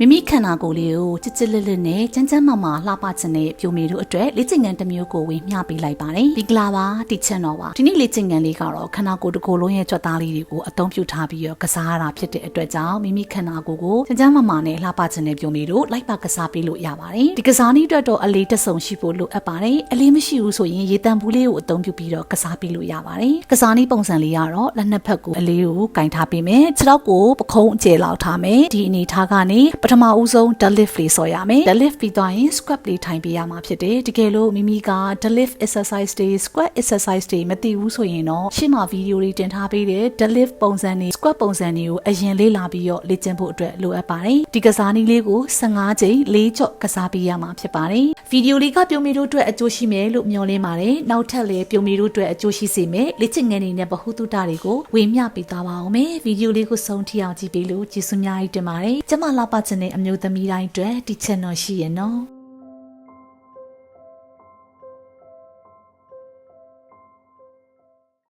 မိမိခန္ဓာကိုယ်လေးကိုချစ်ချစ်လစ်လစ်နဲ့ချမ်းချမ်းမာမာလှပခြင်းနဲ့ပြိုမီတို့အတွက်လေ့ကျင့်ခန်းတစ်မျိုးကိုဝင်မျှပေးလိုက်ပါတယ်ဒီကလာပါတီချက်တော့ပါဒီနေ့လေ့ကျင့်ခန်းလေးကတော့ခန္ဓာကိုယ်တစ်ကိုယ်လုံးရဲ့ကြွက်သားလေးတွေကိုအသုံးပြုထားပြီးတော့ကစားရတာဖြစ်တဲ့အတွက်ကြောင့်မိမိခန္ဓာကိုယ်ကိုချမ်းချမ်းမာမာနဲ့လှပခြင်းနဲ့ပြိုမီတို့လိုက်ပါကစားပေးလို့ရပါတယ်ဒီကစားနည်းအတွက်တော့အလေးတစ်စုံရှိဖို့လိုအပ်ပါတယ်အလေးမရှိဘူးဆိုရင်ရေတံဘူးလေးကိုအသုံးပြုပြီးတော့ကစားပေးလို့ရပါတယ်ကစားနည်းပုံစံလေးကတော့လက်နှစ်ဖက်ကိုအလေးကိုကင်ထားပေးမယ်ခြေထောက်ကိုပခုံးအကျယ်လောက်ထားမယ်ဒီအနေထားကနေပထမဦးဆုံး deadlift လေးဆော်ရမယ် deadlift ပြီးသွားရင် squat လေးထိုင်ပေးရမှာဖြစ်တယ်တကယ်လို့မိမိက deadlift exercise တွေ squat exercise တွေမသိဘူးဆိုရင်တော့ရှေ့မှာဗီဒီယိုတွေတင်ထားပေးတဲ့ deadlift ပုံစံတွေ squat ပုံစံတွေကိုအရင်လေ့လာပြီးတော့လေ့ကျင့်ဖို့အတွက်လိုအပ်ပါတယ်ဒီကစားနည်းလေးကို15ချိန်၄ကြော့ကစားပေးရမှာဖြစ်ပါတယ်ဗီဒီယိုလေးကပြုံးမီတို့အတွက်အကျိုးရှိမယ်လို့မျှော်လင့်ပါတယ်နောက်ထပ်လည်းပြုံးမီတို့အတွက်အကျိုးရှိစေမယ်လေ့ကျင့်ငန်းတွေနဲ့ဗဟုသုတတွေကိုဝေမျှပေးသွားပါအောင်မယ်ဗီဒီယိုလေးကိုဆုံးထိအောင်ကြည့်ပေးလို့ကျေးဇူးများကြီးတင်ပါတယ်ကျမလာပါချင်တဲ့အမျိုးသမီးတိုင်းအတွက်ဒီ channel ရှိရနော်